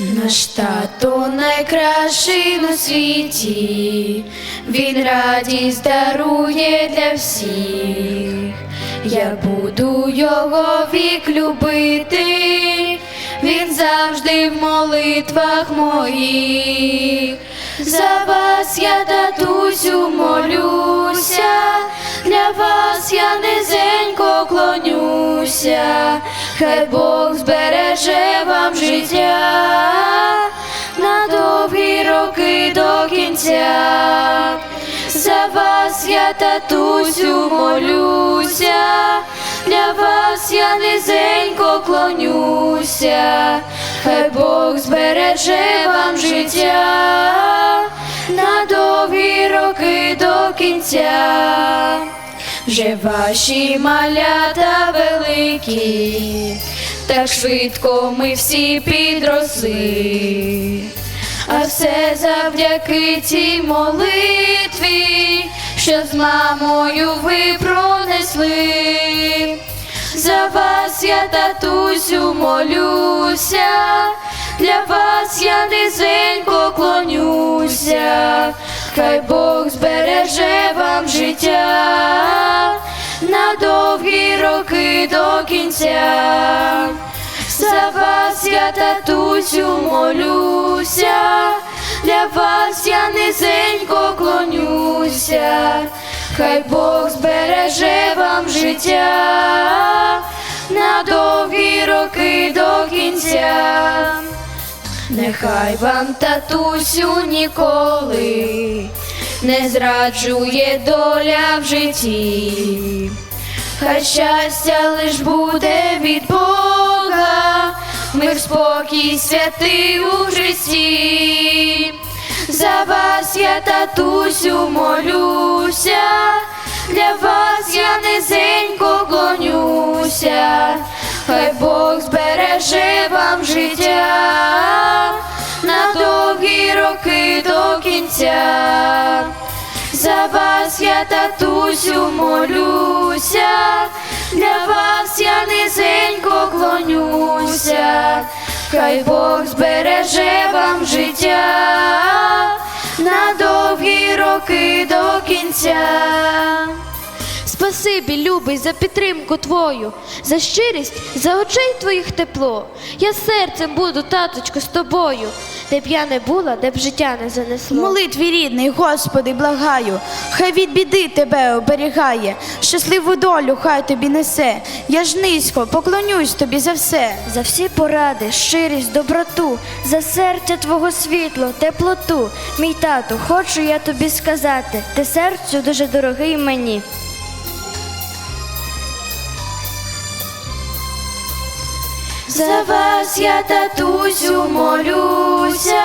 Наш тато найкращий на світі, він радість дарує для всіх. Я буду його вік любити, він завжди в молитвах моїх. За вас я татусю молюся, клонюся, хай Бог збереже вам життя на довгі роки до кінця. За вас я татусю молюся, для вас я низенько клонюся, хай Бог збереже вам життя на довгі роки до кінця. Вже ваші малята великі, так швидко ми всі підросли. А все завдяки тій молитві, що з мамою ви пронесли. За вас я татусю молюся, для вас я низенько клонюся, хай Бог збереже вам життя на довгі роки до кінця. За вас я татусю молюся, для вас я низенько клонюся, хай Бог збереже вам життя на довгі роки до кінця. Нехай вам татусю ніколи не зраджує доля в житті. Хай щастя лиш буде від Бога, мир спокій святий у Христі. За вас я татусю молюся, для вас я низенько клонюся, хай Бог збереже вам життя роки до кінця. За вас я татусю молюся, для вас я низенько клонюся, хай Бог збереже вам життя на довгі роки до кінця. Спасибі, любий, за підтримку твою, за щирість, за очей твоїх тепло. Я серцем буду, таточко, з тобою, де б я не була, де б життя не занесло. молитві рідний, Господи, благаю, хай від біди тебе оберігає, щасливу долю хай тобі несе. Я ж низько поклонюсь тобі за все. За всі поради, щирість, доброту, за серця твого світло, теплоту. Мій тату, хочу я тобі сказати, ти серцю дуже дорогий мені. За вас я татусю молюся,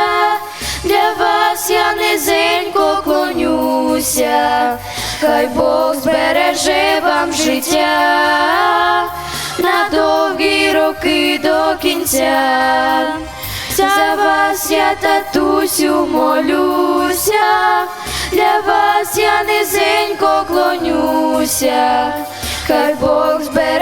для вас я низенько клонюся, хай Бог збереже вам життя на довгі роки до кінця. За вас я татусю молюся, для вас я низенько клонюся, хай Бог збереже